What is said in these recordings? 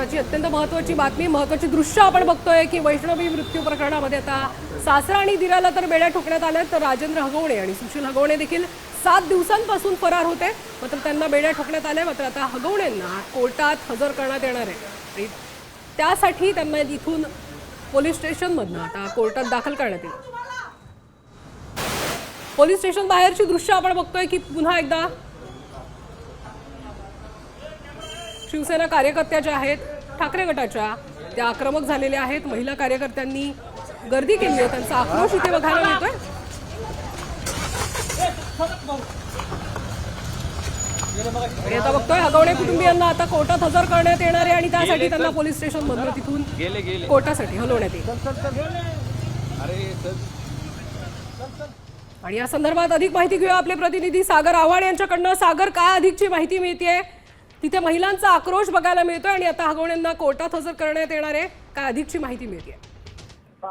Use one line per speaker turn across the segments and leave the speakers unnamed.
आताची अत्यंत महत्वाची बातमी महत्वाची दृश्य आपण बघतोय की वैष्णवी मृत्यू प्रकरणामध्ये आता सासरा आणि दिराला तर बेड्या ठोकण्यात आल्या तर राजेंद्र हगवणे आणि सुशील हगवणे देखील सात दिवसांपासून फरार होते. मात्र त्यांना बेड्या ठोकण्यात आल्या मात्र आता हगवणेंना कोर्टात हजर करण्यात येणार आहे. त्यासाठी त्यांना इथून पोलीस स्टेशनमधनं आता कोर्टात दाखल करण्यात येईल. पोलीस स्टेशन बाहेरची दृश्य आपण बघतोय की पुन्हा एकदा शिवसेना कार्यकर्त्या ज्या आहेत ठाकरे गटाच्या त्या आक्रमक झालेल्या आहेत. महिला कार्यकर्त्यांनी गर्दी केली आहे. त्यांचा आक्रोश इथे बघायला मिळतोय. आता बघतोय हगवणे कुटुंबियांना आता कोर्टात हजर करण्यात येणार आहे आणि त्यासाठी त्यांना पोलीस स्टेशन मधून तिथून कोर्टासाठी हलवण्यात येईल. आणि या संदर्भात अधिक माहिती घेऊया आपले प्रतिनिधी सागर आव्हाड यांच्याकडनं. सागर काय अधिकची माहिती मिळतेय? तिथे महिलांचा आक्रोश बघायला मिळतोय आणि आता हगवण्यांना कोर्टात हजर करण्यात येणार आहे. काय अधिकची माहिती मिळते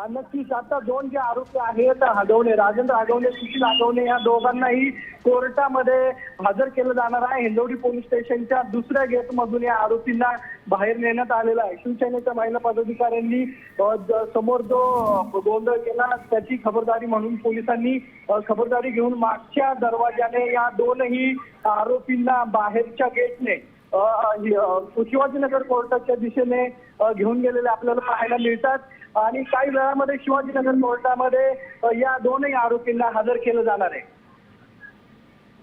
नक्कीच. आता दोन जे आरोपी आहेत हगवणे राजेंद्र हगवणे सुशील हगवणे या दोघांनाही कोर्टामध्ये हजर केलं जाणार आहे. हिंदवडी पोलीस स्टेशनच्या दुसऱ्या गेट मधून या आरोपींना बाहेर नेण्यात आलेला आहे. शिवसेनेच्या महिला पदाधिकाऱ्यांनी समोर जो गोंधळ केला त्याची खबरदारी म्हणून पोलिसांनी खबरदारी घेऊन मागच्या दरवाजाने या दोनही आरोपींना बाहेरच्या गेटने शिवाजीनगर कोर्टाच्या दिशेने घेऊन गेलेले आपल्याला पाहायला मिळतात. आणि काही वेळामध्ये शिवाजीनगर कोर्टामध्ये या दोनही आरोपींना हजर केलं जाणार आहे.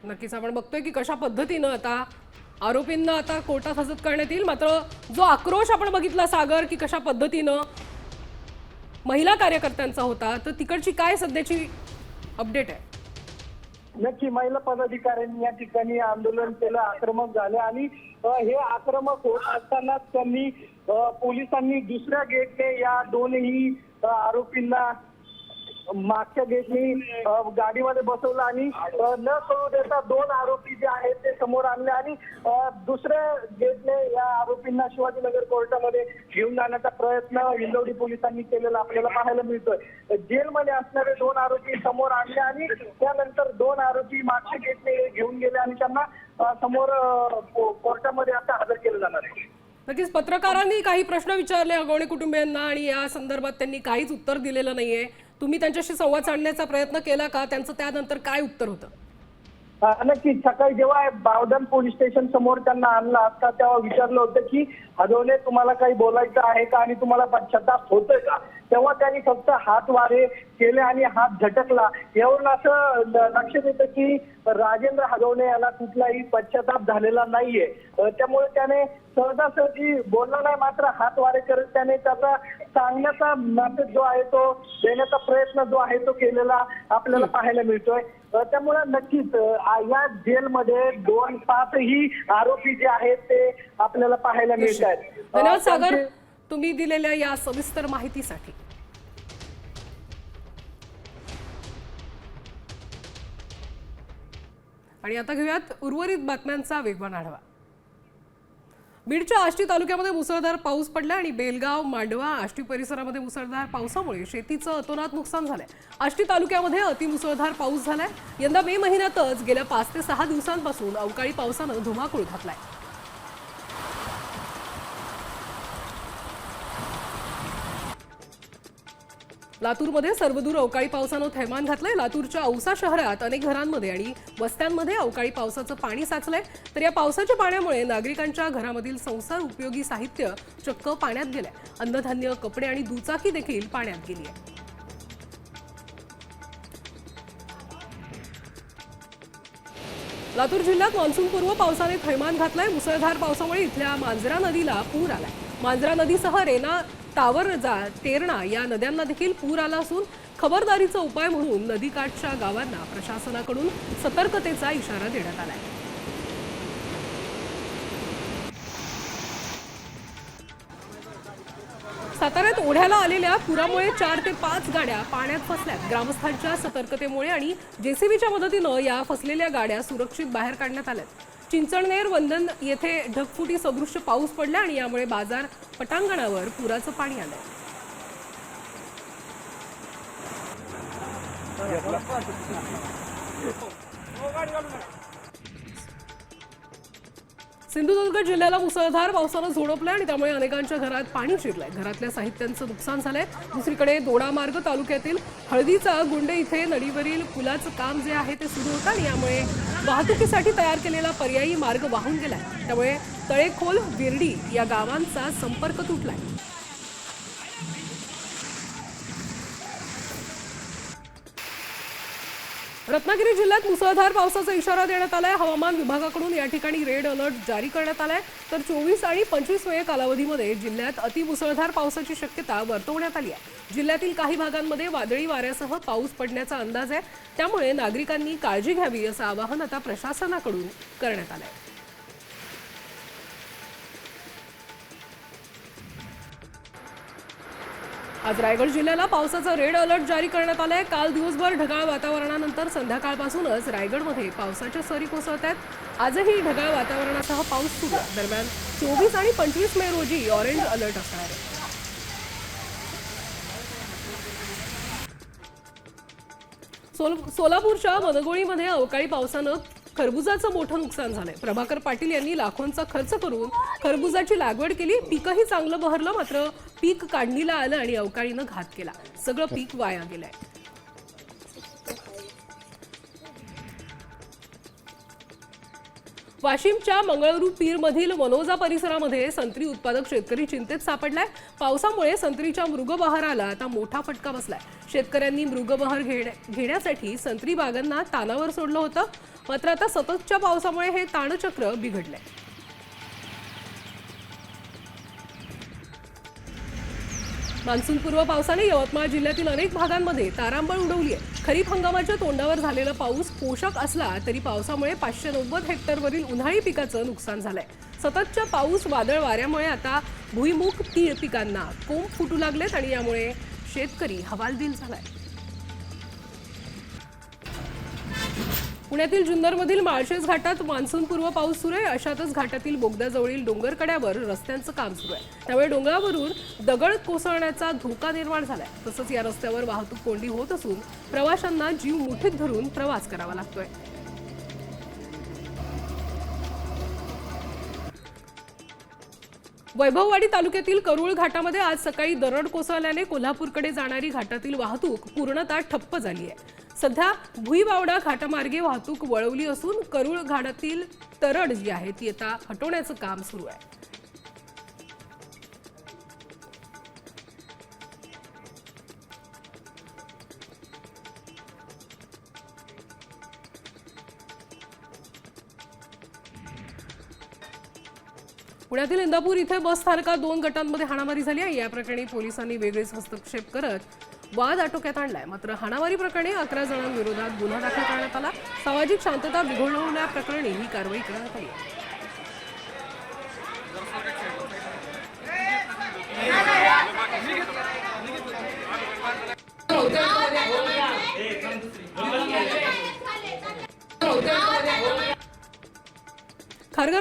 नक्कीच आपण बघतोय की कशा पद्धतीनं आता आरोपींना आता कोर्टात हजर करण्यात येईल. मात्र जो आक्रोश आपण बघितला सागर की कशा पद्धतीनं महिला कार्यकर्त्यांचा होता तर तिकडची काय सध्याची अपडेट आहे?
नक्की महिला पदाधिकाऱ्यांनी या ठिकाणी आंदोलन केलं आक्रमक झालं आणि हे आक्रमक होत असतानाच त्यांनी पोलिसांनी दुसऱ्या गेटने या दोनही आरोपींना मागच्या गेटनी गाडीमध्ये बसवलं आणि न सोडू देता दोन आरोपी जे आहेत ते समोर आणले आणि दुसऱ्या गेटने या आरोपींना शिवाजीनगर कोर्टामध्ये घेऊन जाण्याचा प्रयत्न हिंदवडी पोलिसांनी केलेला आपल्याला पाहायला मिळतोय. जेलमध्ये असणारे दोन आरोपी समोर आणले आणि त्यानंतर दोन आरोपी मागच्या गेटने घेऊन गेले आणि त्यांना समोर कोर्टामध्ये आता हजर केलं जाणार आहे.
नक्कीच पत्रकारांनी काही प्रश्न विचारले अगवणे कुटुंबियांना आणि या संदर्भात त्यांनी काहीच उत्तर दिलेलं नाहीये. तुम्ही त्यांच्याशी संवाद साधण्याचा प्रयत्न केला का? त्यांचं त्यानंतर काय उत्तर होतं?
नक्कीच. सकाळी जेव्हा बावधन पोलीस स्टेशन समोर त्यांना आणला असता तेव्हा विचारलं होतं की हजवले तुम्हाला काही बोलायचं आहे का आणि तुम्हाला पश्चाताप होतोय का? तेव्हा त्यांनी फक्त हात वारे केले आणि हात झटकला. यावरून असं लक्षात येतं की राजेंद्र हगवणे याला कुठलाही पश्चाताप झालेला नाहीये. त्यामुळे त्याने सहजासहजी बोलला नाही मात्र हात वारे करत त्याने त्याचा सांगण्याचा मेसेज जो आहे तो देण्याचा प्रयत्न जो आहे तो केलेला आपल्याला पाहायला मिळतोय. त्यामुळे नक्कीच या जेलमध्ये दोन पाचही आरोपी जे आहेत ते आपल्याला पाहायला मिळत आहेत
धन्यवाद सागर. तुम्ही दिलेल्या या सविस्तर माहितीसाठी. आणि आता घेऊयात उर्वरित बातम्यांचा वेगवान आढावा. बीडच्या आष्टी तालुक्यामध्ये मुसळधार पाऊस पडला आणि बेलगाव मांडवा आष्टी परिसरामध्ये मुसळधार पावसामुळे शेतीचं अतोनात नुकसान झालंय. आष्टी तालुक्यामध्ये अतिमुसळधार पाऊस झालाय. यंदा मे महिन्यातच गेल्या पाच ते सहा दिवसांपासून अवकाळी पावसानं धुमाकूळ घातलाय. लातूरमध्ये सर्वदूर अवकाळी पावसानं थैमान घातलंय. लातूरच्या औसा शहरात अनेक घरांमध्ये आणि वस्त्यांमध्ये अवकाळी पावसाचं पाणी साचलंय. तर या पावसाच्या पाण्यामुळे नागरिकांच्या घरामधील संसार उपयोगी साहित्य चक्क पाण्यात गेलंय. अन्नधान्य कपडे आणि दुचाकी देखील पाण्यात गेली आहे लातूर जिल्ह्यात मान्सूनपूर्व पावसाने थैमान घातलंय. मुसळधार पावसामुळे इथल्या मांजरा नदीला पूर आलाय. मांजरा नदीसह रेना तावरजा तेरणा या नद्यांना देखील पूर आला असून खबरदारीचा उपाय म्हणून नदीकाठच्या गावांना प्रशासनाकडून सतर्कतेचा इशारा देण्यात आलाय. साताऱ्यात ओढ्याला आलेल्या पुरामुळे चार ते पाच गाड्या पाण्यात फसल्यात. ग्रामस्थांच्या सतर्कतेमुळे आणि जेसीबीच्या मदतीनं या फसलेल्या गाड्या सुरक्षित बाहेर काढण्यात आल्यात. चिंचणनेर वंदन येथे ढगफुटी सदृश्य पाऊस पडला आणि यामुळे बाजार पटांगणावर पुराचं पाणी आलं सिंधुदुर्ग जिल्ह्याला मुसळधार पावसानं झोडपलं आणि त्यामुळे अनेकांच्या घरात पाणी शिरलंय. घरातल्या साहित्यांचं नुकसान झालंय. दुसरीकडे दोडामार्ग तालुक्यातील हळदीचा गुंडे इथे नदीवरील पुलाचं काम जे आहे ते सुरू होतं आणि यामुळे वाहतुकीसाठी तयार केलेला पर्यायी मार्ग वाहून गेलाय. त्यामुळे तळेखोल विर्डी या गावांचा संपर्क तुटलाय. रत्नागिरी जिल्ह्यात मुसळधार पावसाचा इशारा देण्यात आलाय. हवामान विभागाकडून या ठिकाणी रेड अलर्ट जारी करण्यात आलाय. तर चोवीस आणि पंचवीस मे कालावधीमध्ये जिल्ह्यात अतिमुसळधार पावसाची शक्यता वर्तवण्यात आली आहे. जिल्ह्यातील काही भागांमध्ये वादळी वाऱ्यासह पाऊस पडण्याचा अंदाज आहे. त्यामुळे नागरिकांनी काळजी घ्यावी असं आवाहन आता प्रशासनाकडून करण्यात आलं आहे आज रायगड जिल्ह्याला पावसाचा रेड अलर्ट जारी करण्यात आलाय. काल दिवसभर ढगाळ वातावरणानंतर संध्याकाळपासूनच रायगडमध्ये पावसाच्या सरी कोसळत आहेत आजही ढगाळ वातावरणासह पाऊस सुरू दरम्यान चोवीस आणि पंचवीस मे रोजी ऑरेंज अलर्ट असणार आहे. सोल सोलापूरच्या मनगोळीमध्ये अवकाळी पावसानं खरबुजाचं मोठं नुकसान झालंय. प्रभाकर पाटील यांनी लाखोंचा खर्च करून खरबुजाची लागवड केली. पीकही चांगलं बहरलं मात्र पीक काढणीला आलं आणि अवकाळीनं घात केला. सगळं पीक वाया गेलंय. वाशिमच्या मंगळरू पीरमधील मनोजा परिसरामध्ये संत्री उत्पादक शेतकरी चिंतेत सापडलाय. पावसामुळे संत्रीच्या मृगबहाराला आता मोठा फटका बसलाय. शेतकऱ्यांनी मृगबहर घेण्या- घेण्यासाठी संत्री बागांना तानावर सोडलं होतं. मात्र आता सततच्या पावसामुळे हे ताणचक्र बिघडलंय. मान्सूनपूर्व पावसाने यवतमाळ जिल्ह्यातील अनेक भागांमध्ये तारांबळ उडवली आहे खरीप हंगामाच्या तोंडावर झालेला पाऊस पोषक असला तरी पावसामुळे पाचशे नव्वद हेक्टरवरील उन्हाळी पिकाचं नुकसान झालंय. सततच्या पाऊस वादळ वाऱ्यामुळे आता भुईमुख तीळ पिकांना कोंब फुटू लागलेत आणि यामुळे शेतकरी हवालदिल झालाय. पुण्यातील जुन्नरमधील माळशेज घाटात मान्सूनपूर्व पाऊस सुरू आहे. अशातच घाटातील बोगद्याजवळील डोंगर कड्यावर रस्त्यांचं काम सुरू आहे. त्यामुळे डोंगरावरून दगड कोसळण्याचा धोका निर्माण झालाय. तसंच या रस्त्यावर वाहतूक कोंडी होत असून प्रवाशांना जीव मुठीत धरून प्रवास करावा लागतोय. वैभववाडी तालुक्यातील करुळ घाटामध्ये आज सकाळी दरड कोसळल्याने कोल्हापूरकडे जाणारी घाटातील वाहतूक पूर्णतः ठप्प झाली आहे. सध्या भुईबावडा घाटामार्गे वाहतूक वळवली असून करुळ घाटातील तरड जी आहे ती आता हटवण्याचं काम सुरू आहे. पुण्यातील इंदापूर इथे बस स्थानकात दोन गटांमध्ये हाणामारी झाली आहे. या प्रकरणी पोलिसांनी वेगळेच हस्तक्षेप करत वाद आटोक्यात आणलाय. मात्र हाणामारी प्रकरणी अकरा जणांविरोधात गुन्हा दाखल करण्यात आला. सामाजिक शांतता बिघडवण्याप्रकरणी ही कारवाई करण्यात आली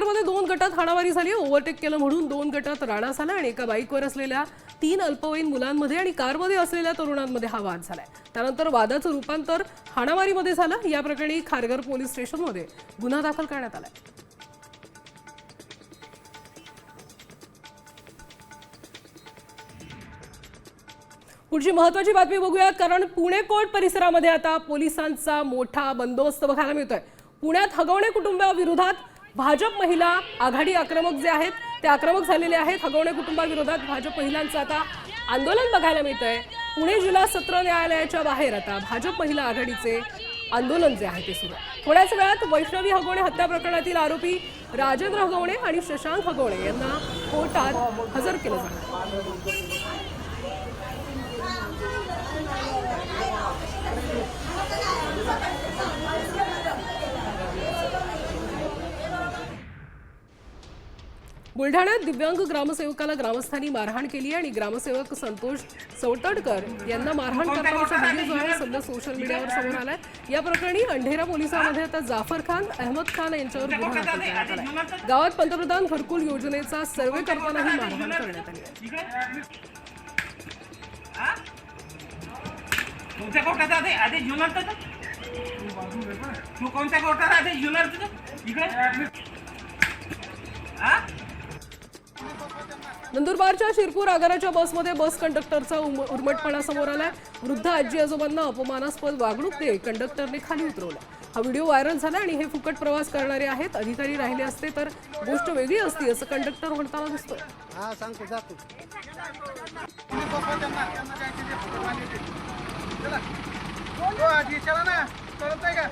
मध्ये दोन गटात हाणामारी झाली ओव्हरटेक केलं म्हणून दोन गटात राडा झाला आणि एका बाईकवर असलेल्या तीन अल्पवयीन मुलांमध्ये आणि कारमध्ये असलेल्या तरुणांमध्ये हा वाद झालाय. त्यानंतर वादाचं रूपांतर हाणामारीमध्ये झालं. या प्रकरणी खारघर पोलीस स्टेशनमध्ये गुन्हा दाखल करण्यात आलाय. पुढची महत्वाची बातमी बघूया कारण पुणे कोर्ट परिसरामध्ये आता पोलिसांचा मोठा बंदोबस्त बघायला मिळतोय. पुण्यात हगवणे कुटुंबाविरोधात भाजप महिला आघाडी आक्रमक जे आहेत ते आक्रमक झालेले आहेत. हगवणे कुटुंबाविरोधात भाजप महिलांचं आता आंदोलन बघायला मिळतंय. पुणे जिल्हा सत्र न्यायालयाच्या बाहेर आता भाजप महिला आघाडीचे आंदोलन जे आहे ते सुरू थोड्याच वेळात वैष्णवी हगवणे हत्या प्रकरणातील आरोपी राजेंद्र हगवणे आणि शशांक हगवणे यांना कोर्टात हजर केलं जाणार बुलढाण्यात दिव्यांग ग्रामसेवकाला ग्रामस्थांनी मारहाण केली आणि ग्रामसेवक संतोष चौतडकर यांना मारहाण करतानाचा व्हिडिओ जो आहे सध्या सोशल मीडियावर समोर आलाय. या प्रकरणी अंढेरा पोलिसांमध्ये आता जाफर खान अहमद खान यांच्यावर गुन्हा दाखल करण्यात आलाय. गावात पंतप्रधान घरकुल योजनेचा सर्वे करताना ही मारहाण करण्यात आली आहे.
कोणत्या कोर्टात आधी जुन्नर तुझं इकडे हा?
नंदुरबारच्या शिरपूर आगाराच्या बसमध्ये बस कंडक्टरचा उम- उर्मटपणा समोर आलाय. वृद्ध आजी आजोबांना अपमानास्पद वागणूक देत कंडक्टरने खाली उतरवलं. हा व्हिडिओ व्हायरल झाला आणि हे फुकट प्रवास करणारे आहेत. अधिकारी राहिले असते तर गोष्ट वेगळी असती असं कंडक्टर म्हणताना दिसतोय.
हा सांगतो जातो
आधी चला ना. कळत नाही का?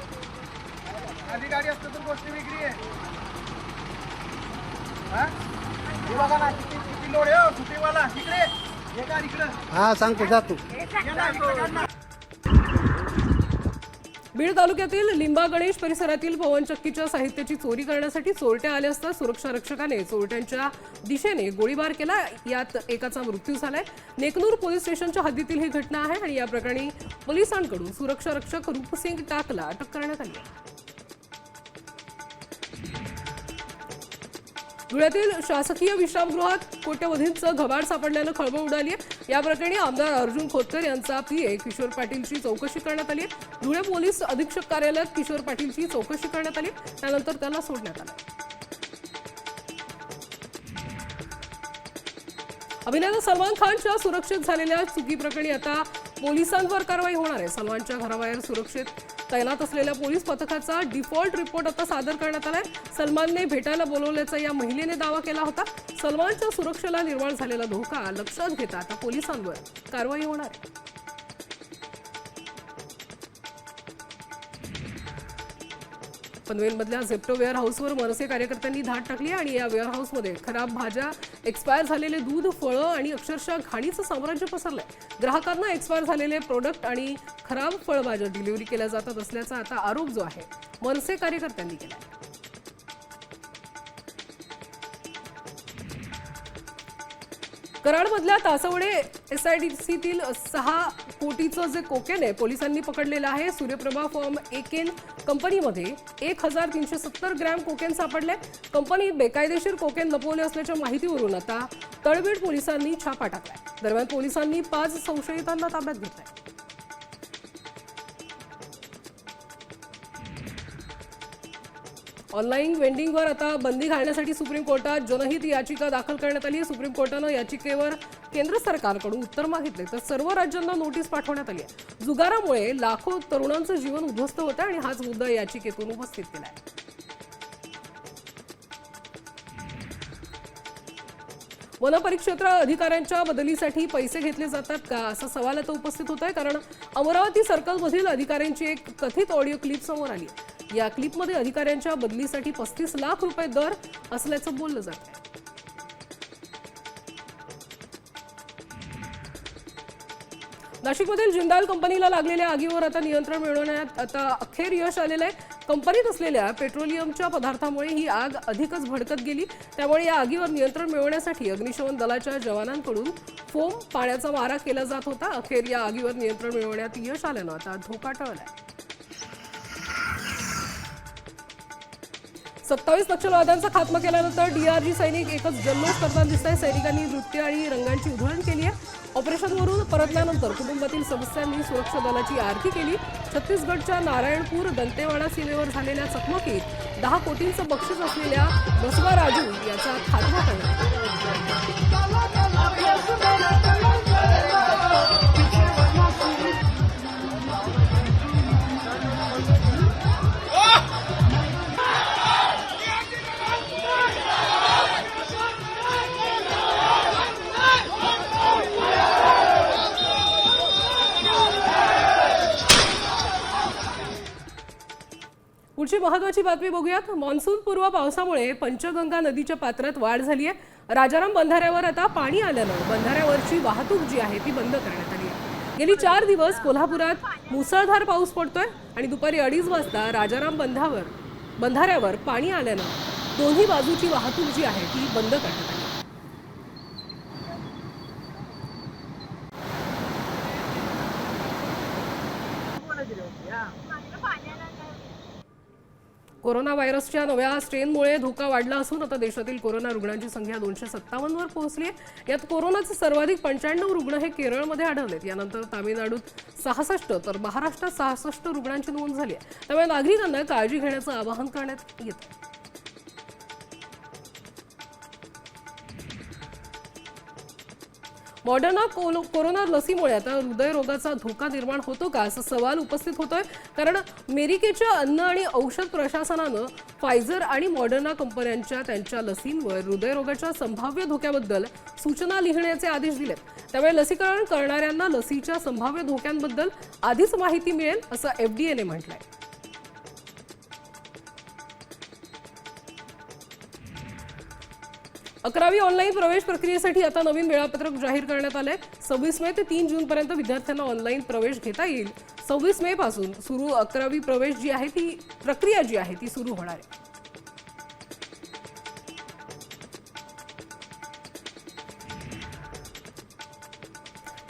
आधी गाडी असते तर गोष्ट वेगळी आहे. हा हे बघा ना किती किती लोड आहे हो, सुट्टीवाला इकडे ये का इकडं.
हा सांगतो जातो
बीड तालुक्यातील लिंबा गणेश परिसरातील पवनचक्कीच्या साहित्याची चोरी करण्यासाठी चोरट्या आले असता सुरक्षा रक्षकाने चोरट्यांच्या दिशेने गोळीबार केला. यात एकाचा मृत्यू झालाय. नेकनूर पोलीस स्टेशनच्या हद्दीतील ही घटना आहे आणि या प्रकरणी पोलिसांकडून सुरक्षा रक्षक रूपसिंग टाकला अटक करण्यात आली आहे. धुळ्यातील शासकीय विश्रामगृहात कोट्यवधींचं घबाड सापडल्यानं खळबळ उडाली आहे. या प्रकरणी आमदार अर्जुन खोतकर यांचा पीए किशोर पाटीलची चौकशी करण्यात आली आहे. धुळे पोलीस अधीक्षक कार्यालयात किशोर पाटीलची चौकशी करण्यात आली त्यानंतर त्याला सोडण्यात आलं. अभिनेता सलमान खानच्या सुरक्षित झालेल्या चुकीप्रकरणी आता पोलिसांवर कारवाई होणार आहे. सलमानच्या घराबाहेर सुरक्षित तैनात असलेल्या पोलीस पथकाचा डिफॉल्ट रिपोर्ट आता सादर करण्यात आलाय. सलमानने भेटायला बोलवल्याचा या महिलेने दावा केला होता. सलमानच्या सुरक्षेला निर्माण झालेला धोका लक्षात घेता आता पोलिसांवर कारवाई होणार. पनवेलमधल्या झेप्टो वेअर हाऊसवर मनसे कार्यकर्त्यांनी धाड टाकली आणि या वेअर हाऊसमध्ये खराब भाज्या एक्सपायर झालेले दूध फळं आणि अक्षरशः घाणीचं साम्राज्य पसरलंय. ग्राहकांना एक्सपायर झालेले प्रोडक्ट आणि खराब फळभाज्या डिलिव्हरी केल्या जातात असल्याचा आता आरोप जो आहे मनसे कार्यकर्त्यांनी केला कराडमधल्या तासवडे एसआयडीसीतील सहा कोटीचं जे कोकेन आहे पोलिसांनी पकडलेलं आहे. सूर्यप्रभा फॉर्म एकेन कंपनीमध्ये एक हजार तीनशे सत्तर ग्रॅम कोकेन सापडले. कंपनी बेकायदेशीर कोकेन लपवले असल्याच्या माहितीवरून आता तळबीड पोलिसांनी छापा टाकलाय. दरम्यान पोलिसांनी पाच संशयितांना ताब्यात घेतलंय. ऑनलाईन वेंडिंगवर आता बंदी घालण्यासाठी सुप्रीम कोर्टात जनहित याचिका दाखल करण्यात आली आहे. सुप्रीम कोर्टानं याचिकेवर केंद्र सरकारकडून उत्तर मागितले. तर सर्व राज्यांना नोटीस पाठवण्यात आली आहे. जुगारामुळे लाखो तरुणांचं जीवन उद्ध्वस्त होतं आणि हाच मुद्दा याचिकेतून उपस्थित केला आहे. वनपरिक्षेत्र अधिकाऱ्यांच्या बदलीसाठी पैसे घेतले जातात का? असा सवाल आता उपस्थित होत आहे. कारण अमरावती सर्कलमधील अधिकाऱ्यांची एक कथित ऑडिओ क्लिप समोर आली आहे. या क्लिपमध्ये अधिकाऱ्यांच्या बदलीसाठी पस्तीस लाख रुपये दर असल्याचं बोललं जात. आहे नाशिकमधील जिंदाल कंपनीला लागलेल्या आगीवर आता नियंत्रण मिळवण्यात आता अखेर यश आलेलं आहे. कंपनीत असलेल्या पेट्रोलियमच्या पदार्थामुळे ही आग अधिकच भडकत गेली. त्यामुळे या आगीवर नियंत्रण मिळवण्यासाठी अग्निशमन दलाच्या जवानांकडून फोम पाण्याचा मारा केला जात होता. अखेर या आगीवर नियंत्रण मिळवण्यात यश आल्यानं आता धोका टळलाय. सत्तावीस नक्षलवाद्यांचा खात्मा केल्यानंतर डी आर जी सैनिक एकच जल्लोष करताना दिसत आहे सैनिकांनी नृत्य आणि रंगांची उधळण केली आहे. ऑपरेशनवरून परतल्यानंतर कुटुंबातील सदस्यांनी सुरक्षा दलाची आरती केली. छत्तीसगडच्या नारायणपूर दंतेवाडा सीमेवर झालेल्या चकमकीत दहा कोटींचं बक्षीस असलेल्या बसवा राजू याचा खात्मा करण्यात पुढची महत्वाची बातमी बघूयात. मान्सून पूर्व पावसामुळे पंचगंगा नदीच्या पात्रात वाढ झाली आहे राजाराम बंधाऱ्यावर आता पाणी आल्यानं बंधाऱ्यावरची वाहतूक जी आहे ती बंद करण्यात आली आहे. गेली चार दिवस कोल्हापुरात मुसळधार पाऊस पडतोय आणि दुपारी अडीच वाजता राजाराम बंधावर बंधाऱ्यावर पाणी आल्यानं दोन्ही बाजूची वाहतूक जी आहे ती बंद करण्यात आली. कोरोना व्हायरसच्या नव्या स्ट्रेनमुळे धोका वाढला असून आता देशातील कोरोना रुग्णांची संख्या दोनशे सत्तावन्नवर पोहोचली आहे. यात कोरोनाचे सर्वाधिक पंच्याण्णव रुग्ण हे केरळमध्ये आढळलेत. यानंतर तामिळनाडूत सहासष्ट तर महाराष्ट्रात सहासष्ट रुग्णांची नोंद झाली आहे. त्यामुळे नागरिकांना काळजी घेण्याचं आवाहन करण्यात येतं मॉडर्ना कोरोना लसीमुळे आता हृदयरोगाचा धोका निर्माण होतो का असा सवाल उपस्थित होतोय. कारण अमेरिकेच्या अन्न आणि औषध प्रशासनानं फायझर आणि मॉडर्ना कंपन्यांच्या त्यांच्या लसींवर हृदयरोगाच्या संभाव्य धोक्याबद्दल सूचना लिहिण्याचे आदेश दिलेत. त्यामुळे लसीकरण करणाऱ्यांना लसीच्या संभाव्य धोक्यांबद्दल आधीच माहिती मिळेल असं एफडीएने म्हटलंय. अकरावी ऑनलाईन प्रवेश प्रक्रियेसाठी आता नवीन वेळापत्रक जाहीर करण्यात आलंय. सव्वीस मे ते तीन जून पर्यंत विद्यार्थ्यांना ऑनलाईन प्रवेश घेता येईल. सव्वीस मे पासून सुरू अकरावी प्रवेश जी आहे ती प्रक्रिया जी आहे ती सुरू होणार आहे.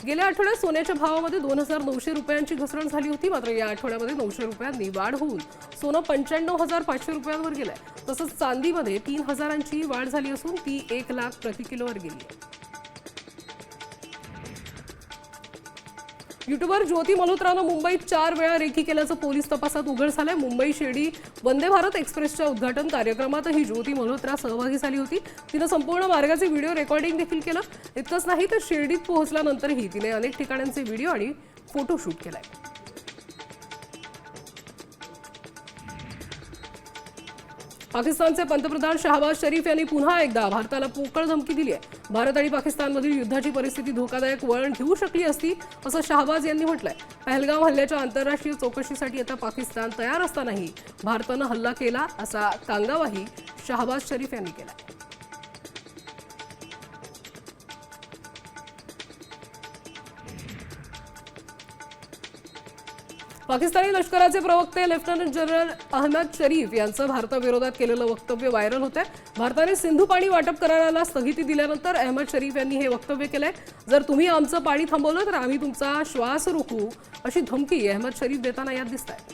गेल्या आठवड्यात सोन्याच्या भावामध्ये दोन हजार नऊशे रुपयांची घसरण झाली होती मात्र या आठवड्यामध्ये नऊशे रुपयांनी वाढ होऊन सोनं पंच्याण्णव हजार पाचशे रुपयांवर गेलंय. तसंच चांदीमध्ये तीन हजारांची वाढ झाली असून ती एक लाख प्रति किलोवर गेली आहे. युट्यूबर ज्योती मल्होत्रानं मुंबईत चार वेळा रेखी केल्याचं पोलीस तपासात उघड झालंय. मुंबई शिर्डी वंदे भारत एक्सप्रेसच्या उद्घाटन कार्यक्रमातही ज्योती मल्होत्रा सहभागी झाली होती. तिनं संपूर्ण मार्गाचे व्हिडिओ रेकॉर्डिंग देखील केलं. इतकंच नाही तर शिर्डीत पोहोचल्यानंतरही तिने अनेक ठिकाणांचे व्हिडिओ आणि फोटोशूट केलाय. पाकिस्तानचे पंतप्रधान शहाबाज शरीफ यांनी पुन्हा एकदा भारताला पोकळ धमकी दिली आहे. भारत आणि पाकिस्तानमधील युद्धाची परिस्थिती धोकादायक वळण घेऊ शकली असती असं शहाबाज यांनी म्हटलंय. पहलगाव हल्ल्याच्या आंतरराष्ट्रीय चौकशीसाठी आता पाकिस्तान तयार असतानाही भारतानं हल्ला केला असा कांगावाही शहाबाज शरीफ यांनी केला पाकिस्तानी लष्कराचे प्रवक्ते लेफ्टनंट जनरल अहमद शरीफ यांचं भारताविरोधात केलेलं वक्तव्य व्हायरल होत भारताने सिंधू पाणी वाटप कराराला स्थगिती दिल्यानंतर अहमद शरीफ यांनी हे वक्तव्य केलंय. जर तुम्ही आमचं पाणी थांबवलं तर आम्ही तुमचा श्वास रोखू अशी धमकी अहमद शरीफ देताना यात दिसत आहे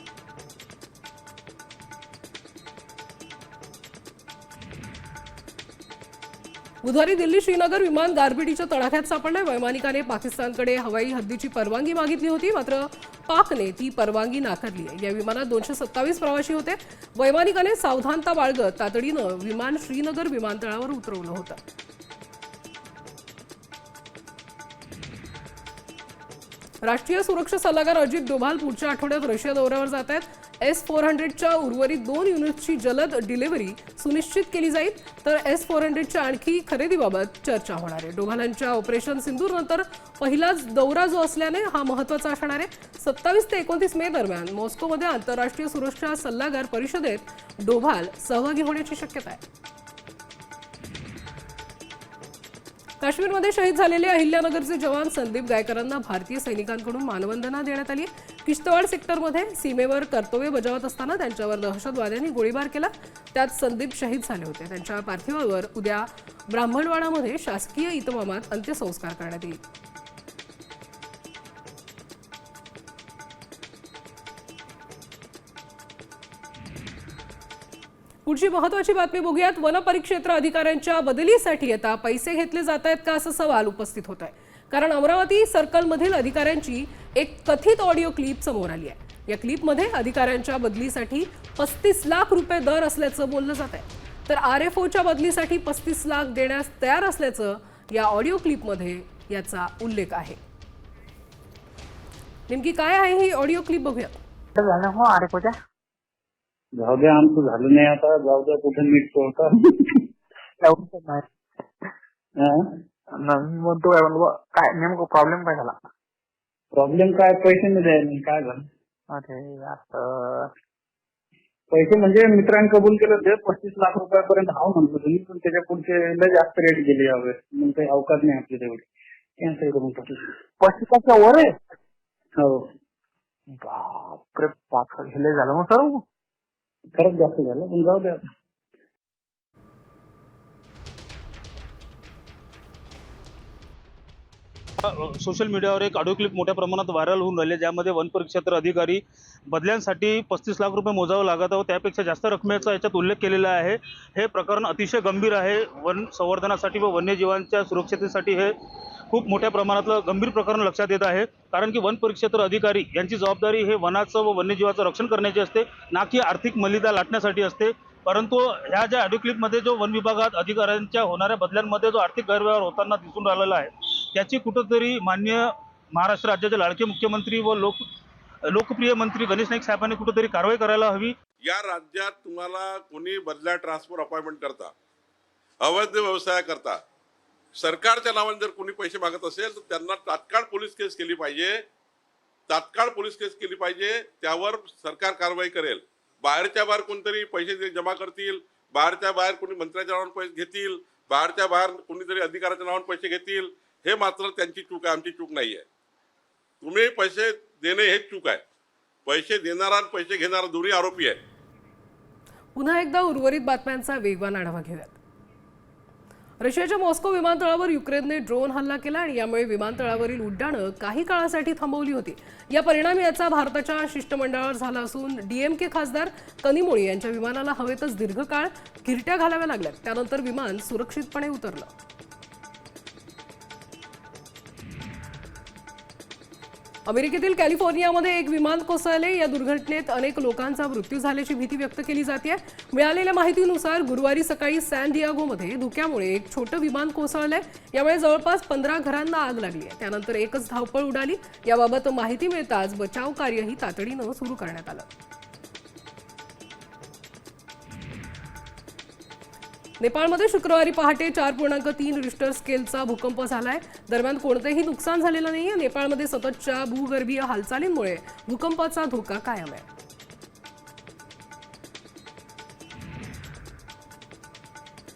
बुधवारी दिल्ली श्रीनगर विमान गारपिटीच्या तडाख्यात सापडलंय. वैमानिकाने पाकिस्तानकडे हवाई हद्दीची परवानगी मागितली होती मात्र पाकने ती परवानगी नाकारली आहे. या विमानात दोनशे सत्तावीस प्रवासी होते. वैमानिकाने सावधानता बाळगत तातडीनं विमान श्रीनगर विमानतळावर उतरवलं होतं. राष्ट्रीय सुरक्षा सल्लागार अजित डोभाल पुढच्या आठवड्यात रशिया दौऱ्यावर जात आहेत. एस फोर हंड्रेडच्या उर्वरित दोन युनिट्सची जलद डिलिव्हरी सुनिश्चित केली जाईल. तर एस फोर हंड्रेडच्या आणखी खरेदीबाबत चर्चा होणार आहे. डोभालांच्या ऑपरेशन सिंधूरनंतर पहिलाच दौरा जो असल्याने हा महत्त्वाचा असणार आहे. सत्तावीस ते एकोणतीस मे दरम्यान मॉस्कोमध्ये आंतरराष्ट्रीय सुरक्षा सल्लागार परिषदेत डोभाल सहभागी होण्याची शक्यता आहे. काश्मीरमध्ये शहीद झालेले अहिल्यानगरचे जवान संदीप गायकरांना भारतीय सैनिकांकडून मानवंदना देण्यात आली. किश्तवाड सेक्टरमध्ये सीमेवर कर्तव्य बजावत असताना त्यांच्यावर दहशतवाद्यांनी गोळीबार केला. त्यात संदीप शहीद झाले होते. त्यांच्या पार्थिवावर उद्या ब्राह्मणवाडामध्ये शासकीय इतमामात अंत्यसंस्कार करण्यात येईल. पुढची महत्वाची बातमी बघूयात. वन परिक्षेत्र अधिकाऱ्यांच्या बदलीसाठी आता पैसे घेतले जात आहेत का असा सवाल उपस्थित होत आहे. कारण अमरावती सर्कलमधील अधिकाऱ्यांची एक कथित ऑडिओ क्लिप समोर आली आहे. या क्लिपमध्ये अधिकाऱ्यांच्या बदलीसाठी पस्तीस लाख रुपये दर असल्याचं बोललं जात आहे. तर आर एफ ओच्या बदलीसाठी पस्तीस लाख देण्यास तयार असल्याचं या ऑडिओ क्लिपमध्ये याचा उल्लेख आहे. नेमकी काय आहे ही ऑडिओ क्लिप बघूया.
जाऊ द्या आमचं झालं नाही आता. जाऊ द्या कुठे नीट सोडता
म्हणतो काय म्हणलो काय नेमकं प्रॉब्लेम काय झाला?
प्रॉब्लेम काय? पैसे नाही द्यायला काय झालं?
अरे
पैसे म्हणजे मित्रांनी कबूल केलं ते पस्तीस लाख रुपयापर्यंत. हाव म्हणतो तुम्ही पण त्याच्या पुढचे लय जास्त रेट गेले यावेळेस. मग काही अवकाश नाही आपली तेवढी. कॅन्सल करून टाकू
पस्तीसाच्या वर आहे?
हो.
बापरे पाच हे झालं मग सर
खरंच जास्त झालं. पण जाऊ द्या.
सोशल मीडियावर एक ऑडिओ क्लिप मोठ्या प्रमाणात व्हायरल होऊन राहिले ज्यामध्ये वन परिक्षेत्र अधिकारी बदल्यांसाठी पस्तीस लाख रुपये मोजावं लागत व त्यापेक्षा जास्त रकमेचा याच्यात उल्लेख केलेला आहे. हे प्रकरण अतिशय गंभीर आहे. वन संवर्धनासाठी व वन्यजीवांच्या सुरक्षतेसाठी हे खूप मोठ्या प्रमाणातलं गंभीर प्रकरण लक्षात येत आहे. कारण की वन परिक्षेत्र अधिकारी यांची जबाबदारी हे वनाचं व वन्यजीवाचं रक्षण करण्याची असते. ना की आर्थिक मलिदा लाटण्यासाठी असते. परंतु ह्या ज्या ऑडिओ जो वन विभागात अधिकाऱ्यांच्या होणाऱ्या बदल्यांमध्ये जो आर्थिक गैरव्यवहार होताना दिसून राहिलेला आहे त्याची कुठंतरी मान्य महाराष्ट्र राज्याचे लाडके मुख्यमंत्री व लोक लोकप्रिय मंत्री गणेश नाईक साहेबांनी कुठंतरी कारवाई करायला हवी?
या राज्यात तुम्हाला कोणी बदल्या ट्रान्सफर अपॉइंटमेंट करता अवैध व्यवसाय करता सरकारच्या नावाने जर कोणी पैसे मागत असेल तर त्यांना तात्काळ पोलीस केस केली पाहिजे. तात्काळ पोलीस केस केली पाहिजे. त्यावर सरकार कारवाई करेल. बाहेरच्या बाहेर कोणतरी पैसे जमा करतील. बाहेरच्या बाहेर कोणी मंत्र्याच्या नावाने पैसे घेतील. बाहेरच्या बाहेर कोणीतरी अधिकाऱ्याच्या नावाने पैसे घेतील. हे मात्र त्यांची चूक आहे आमची चूक नाही आहे तुम्ही पैसे देणे हेच चूक आहे. पैसे देणारा आणि पैसे घेणारा दोन्ही आरोपी आहे
पुन्हा एकदा उर्वरित बातम्यांचा वेगवान आढावा घेऊयात. रशियाच्या मॉस्को विमानतळावर युक्रेनने ड्रोन हल्ला केला आणि यामुळे विमानतळावरील उड्डाणं काही काळासाठी थांबवली होती. या परिणामी याचा भारताच्या शिष्टमंडळावर झाला असून डीएमके खासदार कनिमोळी यांच्या विमानाला हवेतच दीर्घकाळ घिरट्या घालाव्या लागल्या त्यानंतर विमान सुरक्षितपणे उतरलं. अमेरिकेतील कॅलिफोर्नियामध्ये एक विमान कोसळले. या दुर्घटनेत अनेक लोकांचा मृत्यू झाल्याची भीती व्यक्त केली जाते मिळालेल्या माहितीनुसार गुरुवारी सकाळी सॅन डियागोमध्ये धुक्यामुळे एक छोटं विमान कोसळलंय. यामुळे जवळपास पंधरा घरांना आग लागली आहे त्यानंतर एकच धावपळ उडाली. याबाबत माहिती मिळताच बचाव कार्यही तातडीनं सुरू करण्यात आलं. नेपाळमध्ये शुक्रवारी पहाटे चार पूर्णांक तीन रिश्टर स्केलचा भूकंप झालाय. दरम्यान कोणतेही नुकसान झालेलं नाहीये. नेपाळमध्ये सततच्या भूगर्भीय हालचालींमुळे भूकंपाचा धोका कायम आहे.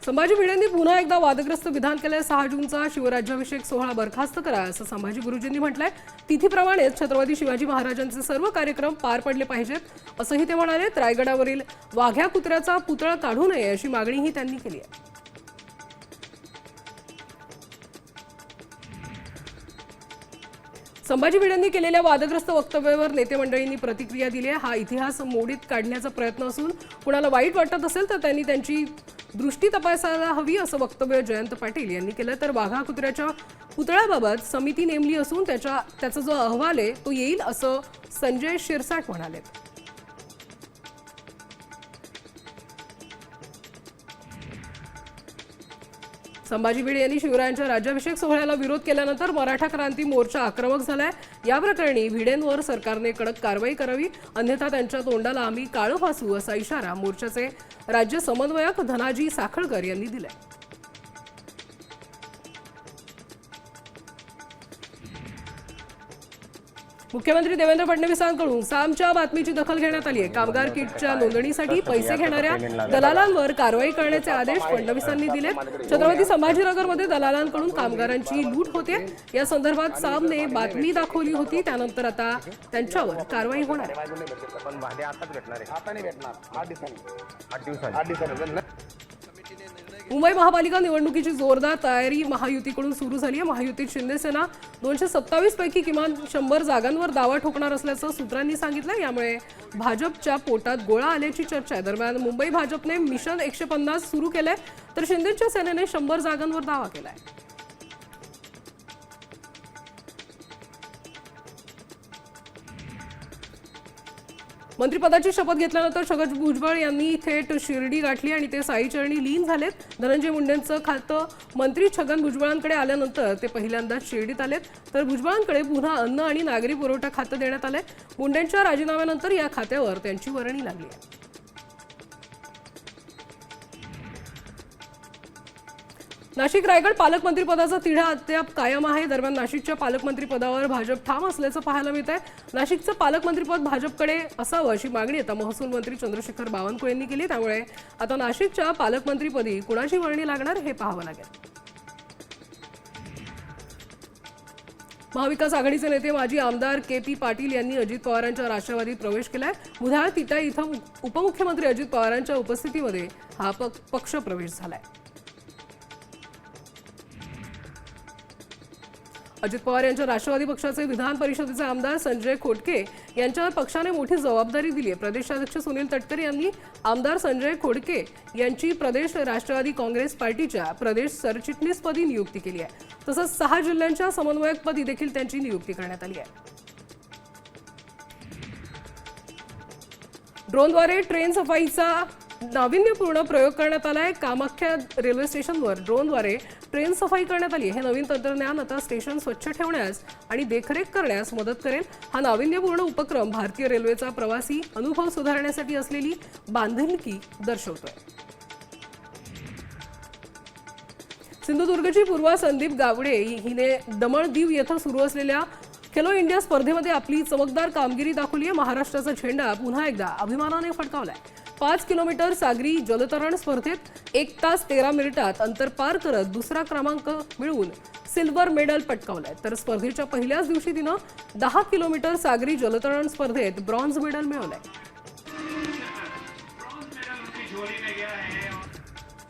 संभाजी भिडेंनी पुन्हा एकदा वादग्रस्त विधान केलंय सहा जूनचा. शिवराज्याभिषेक सोहळा बरखास्त करा असं संभाजी गुरुजींनी म्हटलंय. तिथीप्रमाणेच छत्रपती शिवाजी महाराजांचे सर्व कार्यक्रम पार पडले पाहिजेत असंही ते म्हणाले. रायगडावरील वाघ्या कुत्र्याचा पुतळा काढू नये अशी मागणीही त्यांनी केली आहे. संभाजी भिडेंनी केलेल्या वादग्रस्त वक्तव्यावर नेते मंडळींनी प्रतिक्रिया दिली आहे. हा इतिहास मोडीत काढण्याचा प्रयत्न असून कुणाला वाईट वाटत असेल तर त्यांनी त्यांची दृष्टी तपासायला हवी असं वक्तव्य जयंत पाटील यांनी केलं. तर वाघा कुत्र्याच्या पुतळ्याबाबत समिती नेमली असून त्याच्या त्याचा जो अहवाल आहे तो येईल असं संजय शिरसाट म्हणाले. संभाजी भिडे यांनी शिवरायांच्या राज्याभिषेक सोहळ्याला विरोध केल्यानंतर मराठा क्रांती मोर्चा आक्रमक झालाय. या प्रकरणी भिडेंवर सरकारने कडक कारवाई करावी. अन्यथा त्यांच्या तोंडाला आम्ही काळं फासू असा इशारा मोर्चाचे राज्य समन्वयक धनाजी साखळकर यांनी दिलाय. मुख्यमंत्री देवेंद्र फडणवीसांकडून सामच्या बातमीची दखल घेण्यात आली आहे. कामगार किटच्या नोंदणीसाठी पैसे घेणाऱ्या दलालांवर कारवाई करण्याचे आदेश फडणवीसांनी दिले छत्रपती संभाजीनगरमध्ये दलालांकडून कामगारांची लूट होते. या संदर्भात सामने बातमी दाखवली होती. त्यानंतर आता त्यांच्यावर कारवाई होणार आहे. मुंबई महापालिका निवडणुकीची जोरदार तयारी महायुतीकडून सुरू झाली आहे. महायुतीत शिंदेसेना दोनशे सत्तावीस पैकी किमान शंभर जागांवर दावा ठोकणार असल्याचं सूत्रांनी सांगितलं यामुळे भाजपच्या पोटात गोळा आल्याची चर्चा आहे. दरम्यान मुंबई भाजपने मिशन एकशे पन्नास सुरू केलंय तर शिंदेच्या सेनेने शंभर जागांवर दावा केलाय. मंत्रिपदाची शपथ घेतल्यानंतर छगन भुजबळ यांनी थेट शिर्डी गाठली आणि ते साईचरणी लीन झालेत. धनंजय मुंडेंचं खातं मंत्री छगन भुजबळांकडे आल्यानंतर ते पहिल्यांदाच शिर्डीत आलेत. तर भुजबळांकडे पुन्हा अन्न आणि नागरी पुरवठा खातं देण्यात आलंय. मुंडेंच्या राजीनाम्यानंतर या खात्यावर त्यांची वर्णी लागली आहे. नाशिक रायगड पालकमंत्रीपदाचा तिढा अद्याप कायम आहे. दरम्यान नाशिकच्या पालकमंत्रीपदावर भाजप ठाम असल्याचं पाहायला मिळत आहे नाशिकचं पालकमंत्रीपद भाजपकडे असावं अशी मागणी आता महसूल मंत्री चंद्रशेखर बावनकुळे यांनी केली. त्यामुळे आता नाशिकच्या पालकमंत्रीपदी कुणाची वर्णी लागणार हे पाहावं लागेल. महाविकास आघाडीचे नेते माजी आमदार के पी पाटील यांनी अजित पवारांच्या राष्ट्रवादीत प्रवेश केलाय. मुधाळ तिटा इथं उपमुख्यमंत्री अजित पवारांच्या उपस्थितीमध्ये हा प- पक्ष प्रवेश झालाय. अजित पवार यांच्या राष्ट्रवादी पक्षाचे विधान परिषदेचे आमदार संजय खोडके यांच्यावर पक्षाने मोठी जबाबदारी दिली आहे. प्रदेशाध्यक्ष सुनील तटकरे यांनी आमदार संजय खोडके यांची प्रदेश राष्ट्रवादी काँग्रेस पार्टीच्या प्रदेश सरचिटणीसपदी नियुक्ती केली आहे. तसंच सहा जिल्ह्यांच्या समन्वयकपदी देखील त्यांची नियुक्ती करण्यात आली आहे. ड्रोनद्वारे ट्रेन सफाईचा नाविन्यपूर्ण प्रयोग करण्यात आला आहे कामाख्या रेल्वे स्टेशनवर ड्रोनद्वारे ट्रेन सफाई करण्यात आली हे नवीन तंत्रज्ञान आता स्टेशन स्वच्छ ठेवण्यास आणि देखरेख करण्यास मदत करेल. हा नाविन्यपूर्ण उपक्रम भारतीय रेल्वेचा प्रवासी अनुभव सुधारण्यासाठी असलेली बांधिलकी दर्शवतोय. सिंधुदुर्गची पूर्वा संदीप गावडे हिने दमण दीव येथे सुरू असलेल्या खेलो इंडिया स्पर्धेमध्ये आपली चमकदार कामगिरी दाखवली आहे महाराष्ट्राचा झेंडा पुन्हा एकदा अभिमानाने फडकावलाय. पाच किलोमीटर सागरी जलतरण स्पर्धेत एक तास तेरा मिनिटात अंतर पार करत दुसरा क्रमांक मिळवून सिल्वर मेडल पटकावलाय. तर स्पर्धेच्या पहिल्याच दिवशी तिनं दहा किलोमीटर सागरी जलतरण स्पर्धेत ब्रॉन्झ मेडल मिळवलंय.